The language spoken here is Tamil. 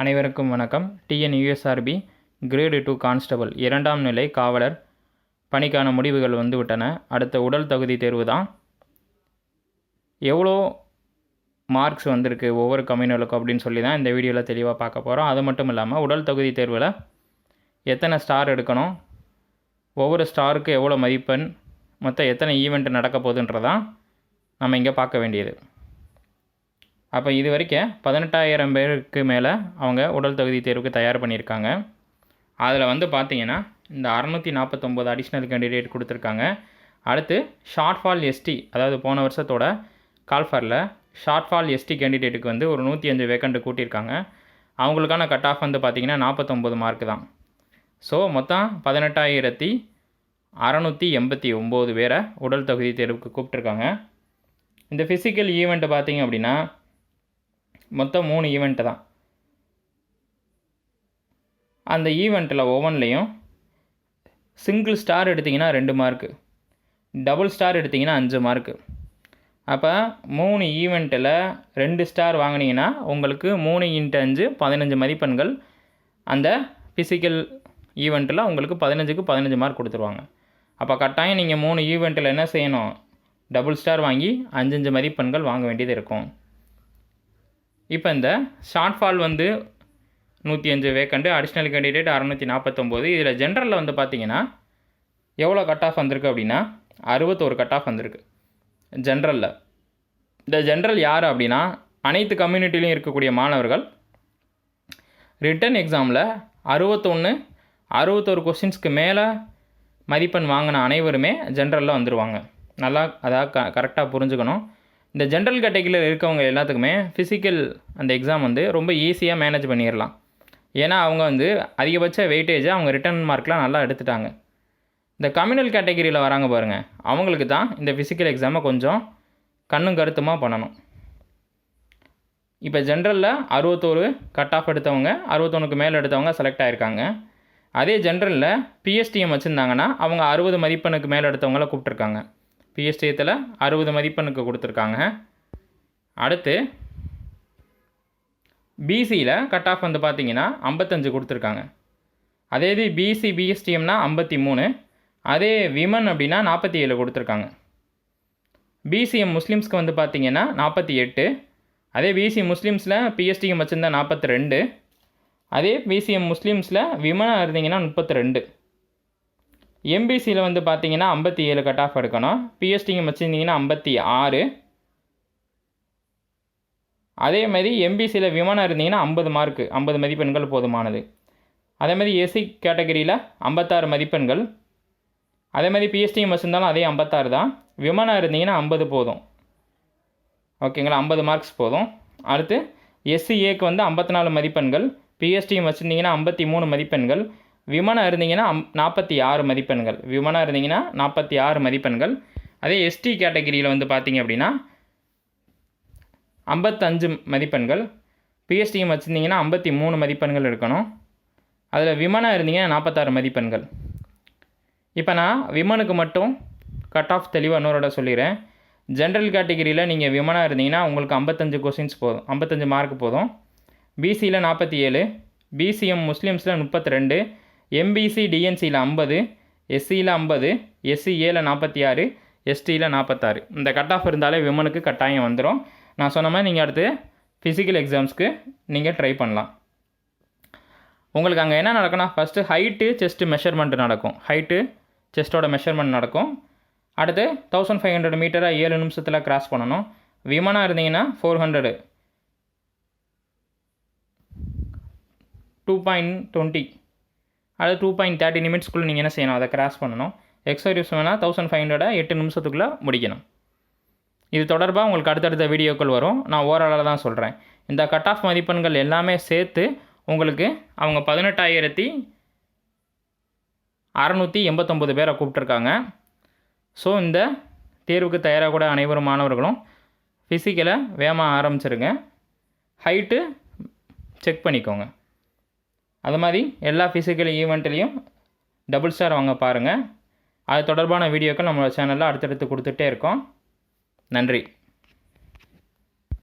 அனைவருக்கும் வணக்கம். TN USRB grade two constable இரண்டாம் நிலை காவலர். பணிக்கான முடிவுகள் வந்துவிட்டன. அடுத்த உடல் தகுதி தேர்வு தான். எவ்வளோ மார்க்ஸ் வந்திருக்கு ஒவ்வொரு கம்யூனலுக்கும் அப்படின்னு சொல்லி தான் இந்த வீடியோவில் தெளிவாக பார்க்க போகிறோம் அது மட்டும் இல்லாமல் உடல் தகுதி தேர்வில் எத்தனை ஸ்டார் எடுக்கணும்? ஒவ்வொரு ஸ்டாருக்கு எவ்வளோ மதிப்பெண்? மொத்தம் எத்தனை ஈவெண்ட் நடக்க போகுதுன்றதான் நம்ம இங்கே பார்க்க வேண்டியது. அப்போ இது வரைக்கும் பதினெட்டாயிரம் பேருக்கு மேலே அவங்க உடல் தகுதி தேர்வுக்கு தயார் பண்ணியிருக்காங்க. அதில் வந்து பார்த்தீங்கன்னா இந்த அறநூற்றி நாற்பத்தொம்போது அடிஷ்னல் கேண்டிடேட் கொடுத்துருக்காங்க. அடுத்து ஷார்ட் ஃபால் எஸ்டி அதாவது போன வருஷத்தோட கால்ஃபரில் ஷார்ட் ஃபால் எஸ்டி கேண்டிடேட்டுக்கு வந்து ஒரு நூற்றி அஞ்சு வேக்கண்ட்டு கூட்டியிருக்காங்க. அவங்களுக்கான கட் ஆஃப் வந்து பார்த்திங்கன்னா நாற்பத்தொம்போது மார்க் தான். ஸோ மொத்தம் பதினெட்டாயிரத்தி அறநூற்றி எண்பத்தி ஒம்பது பேரை உடல் தகுதி தேர்வுக்கு கூப்பிட்ருக்காங்க இந்த ஃபிசிக்கல் ஈவெண்ட்டு பார்த்தீங்க அப்படின்னா மொத்தம் மூணு ஈவெண்ட்டு தான். அந்த ஈவெண்ட்டில் ஒவ்வொன்றிலையும் சிங்கிள் ஸ்டார் எடுத்திங்கன்னா ரெண்டு மார்க்கு டபுள் ஸ்டார் எடுத்திங்கன்னா அஞ்சு மார்க்கு அப்போ மூணு ஈவெண்ட்டில் ரெண்டு ஸ்டார் வாங்கினீங்கன்னா உங்களுக்கு மூணு இன்ட்டு அஞ்சு பதினஞ்சு மதிப்பெண்கள். அந்த ஃபிசிக்கல் ஈவெண்ட்டில் உங்களுக்கு பதினஞ்சுக்கு பதினஞ்சு மார்க் கொடுத்துருவாங்க. அப்போ கட்டாயம் நீங்கள் மூணு ஈவெண்ட்டில் என்ன செய்யணும்? டபுள் ஸ்டார் வாங்கி அஞ்சஞ்சு மதிப்பெண்கள் வாங்க வேண்டியது இருக்கும். இப்போ இந்த ஷார்ட்ஃபால் வந்து நூற்றி அஞ்சு வேக்கண்டு அடிஷ்னல் கேண்டிடேட் அறநூற்றி நாற்பத்தொம்போது இதில் ஜென்ரலில் வந்து பார்த்தீங்கன்னா எவ்வளோ கட் ஆஃப் வந்திருக்கு அப்படின்னா அறுபத்தோரு கட் ஆஃப் வந்திருக்கு ஜென்ரலில் இந்த ஜென்ரல் யார் அப்படின்னா அனைத்து கம்யூனிட்டிலையும் இருக்கக்கூடிய மாணவர்கள் ரிட்டன் எக்ஸாமில் அறுபத்தொன்று அறுபத்தோரு கொஸ்டின்ஸ்க்கு மேலே மதிப்பெண் வாங்கின அனைவருமே ஜென்ரலில் வந்துடுவாங்க நல்லா அதாவது க கரெக்டாக புரிஞ்சுக்கணும். இந்த ஜென்ரல் கேட்டகிரியில் இருக்கவங்க எல்லாத்துக்குமே ஃபிசிக்கல் அந்த எக்ஸாம் வந்து ரொம்ப ஈஸியாக மேனேஜ் பண்ணிடலாம் ஏன்னா அவங்க வந்து அதிகபட்ச வெயிட்டேஜை அவங்க ரிட்டர்ன் மார்க்லாம் நல்லா எடுத்துட்டாங்க. இந்த கம்யூனல் கேட்டகரியில் வராங்க பாருங்கள் அவங்களுக்கு தான் இந்த ஃபிசிக்கல் எக்ஸாமை கொஞ்சம் கண்ணும் கருத்துமாக பண்ணணும். இப்போ ஜென்ரலில் அறுபத்தோரு கட் ஆஃப் எடுத்தவங்க அறுபத்தொன்னுக்கு மேலே எடுத்தவங்க செலக்ட் ஆகிருக்காங்க அதே ஜென்ரலில் பிஎஸ்டிஎம் வச்சுருந்தாங்கன்னா அவங்க அறுபது மதிப்பெண்ணுக்கு மேலே எடுத்தவங்கள கூப்பிட்ருக்காங்க பிஎஸ்டிஎத்தில் அறுபது மதிப்பெண்ணுக்கு கொடுத்துருக்காங்க. அடுத்து பிசியில் கட் ஆஃப் வந்து பார்த்தீங்கன்னா ஐம்பத்தஞ்சு கொடுத்துருக்காங்க. அதே இது பிசி பிஎஸ்டிஎம்னா ஐம்பத்தி மூணு. அதே விமன் அப்படின்னா நாற்பத்தி ஏழு கொடுத்துருக்காங்க. பிசிஎம் முஸ்லீம்ஸ்க்கு வந்து பார்த்திங்கன்னா நாற்பத்தி எட்டு. அதே பிசி முஸ்லீம்ஸில் பிஎஸ்டிஎம் வச்சுருந்தா நாற்பத்தி ரெண்டு. அதே பிசிஎம் முஸ்லீம்ஸில் விமனாக இருந்தீங்கன்னா முப்பத்தி ரெண்டு. எம்பிசியில் வந்து பார்த்தீங்கன்னா ஐம்பத்தி ஏழு கட் ஆஃப் எடுக்கணும் பிஎஸ்டிங்க வச்சுருந்தீங்கன்னா ஐம்பத்தி ஆறு. அதே மாதிரி எம்பிசியில் விமானம் இருந்தீங்கன்னா ஐம்பது மார்க்கு ஐம்பது மதிப்பெண்கள் போதுமானது. அதே மாதிரி எஸ்சி கேட்டகரியில் ஐம்பத்தாறு மதிப்பெண்கள். அதே மாதிரி பிஎஸ்டிஎம் வச்சுருந்தாலும் அதே ஐம்பத்தாறு தான். விமானம் இருந்தீங்கன்னா ஐம்பது போதும். ஓகேங்களா ஐம்பது மார்க்ஸ் போதும். அடுத்து எஸ்சிஏக்கு வந்து ஐம்பத்தி நாலு மதிப்பெண்கள். பிஎஸ்டிஎம் வச்சுருந்தீங்கன்னா ஐம்பத்தி மூணு மதிப்பெண்கள். விமனம் இருந்தீங்கன்னா அம் நாற்பத்தி ஆறு மதிப்பெண்கள். விமனம் இருந்தீங்கன்னா நாற்பத்தி ஆறு மதிப்பெண்கள். அதே எஸ்டி கேட்டகிரியில் வந்து பார்த்தீங்க அப்படின்னா ஐம்பத்தஞ்சு மதிப்பெண்கள். பிஎஸ்டிஎம் வச்சுருந்தீங்கன்னா ஐம்பத்தி மூணு மதிப்பெண்கள் இருக்கணும். அதில் விமனம் இருந்தீங்கன்னா நாற்பத்தாறு மதிப்பெண்கள். இப்போ நான் விமனுக்கு மட்டும் கட் ஆஃப் தெளிவாக இன்னொருட சொல்லிடுறேன் ஜென்ரல் கேட்டகிரியில் நீங்கள் விமனாக இருந்தீங்கன்னா உங்களுக்கு ஐம்பத்தஞ்சு கொஸ்டின்ஸ் போதும். ஐம்பத்தஞ்சு மார்க் போதும். பிசியில் நாற்பத்தி ஏழு. பிசிஎம் முஸ்லீம்ஸில் முப்பத்தி ரெண்டு. எம்பிசி டிஎன்சியில் ஐம்பது எஸ்சியில் ஐம்பது எஸ்சிஏல நாற்பத்தி ஆறு எஸ்டியில் நாற்பத்தாறு இந்த கட் ஆஃப் இருந்தாலே விமனுக்கு கட்டாயம் வந்துடும் நான் சொன்ன மாதிரி நீங்கள் அடுத்து ஃபிசிக்கல் எக்ஸாம்ஸ்க்கு நீங்கள் ட்ரை பண்ணலாம். உங்களுக்கு அங்கே என்ன நடக்கும்னா ஃபஸ்ட்டு ஹைட்டு செஸ்ட்டு மெஷர்மெண்ட் நடக்கும். ஹைட்டு செஸ்ட்டோட மெஷர்மெண்ட் நடக்கும். அடுத்து தௌசண்ட் ஃபைவ் ஹண்ட்ரட் மீட்டராக ஏழு நிமிஷத்தில் கிராஸ் பண்ணணும். விமனாக இருந்தீங்கன்னா four hundred two point twenty அது டூ பாயிண்ட் தேர்ட்டி நிமிட்ஸ்க்குள்ளே நீங்கள் என்ன செய்யணும்? அதை கிராஸ் பண்ணணும். எக்ஸர்வீஸ் வேணால் தௌசண்ட் ஃபைவ் ஹண்ட்ரடை எட்டு நிமிஷத்துக்குள்ளே முடிக்கணும். இது தொடர்பாக உங்களுக்கு அடுத்தடுத்த வீடியோக்கள் வரும். நான் ஓரளவு தான் சொல்கிறேன் இந்த கட் ஆஃப் மதிப்பெண்கள் எல்லாமே சேர்த்து உங்களுக்கு அவங்க பதினெட்டாயிரத்தி அறநூற்றி எண்பத்தொம்பது பேரை கூப்பிட்ருக்காங்க ஸோ இந்த தேர்வுக்கு தயாராக கூட அனைவரும் மாணவர்களும் ஃபிசிக்கலை வேகமாக ஆரம்பிச்சிருங்க. ஹைட்டு செக் பண்ணிக்கோங்க. அது மாதிரி எல்லா ஃபிசிக்கல் ஈவெண்ட்லேயும் டபுள் ஸ்டார் வாங்க பாருங்கள் அது தொடர்பான வீடியோக்கள் நம்மளோட சேனலில் அடுத்தடுத்து கொடுத்துட்டே இருக்கோம். நன்றி.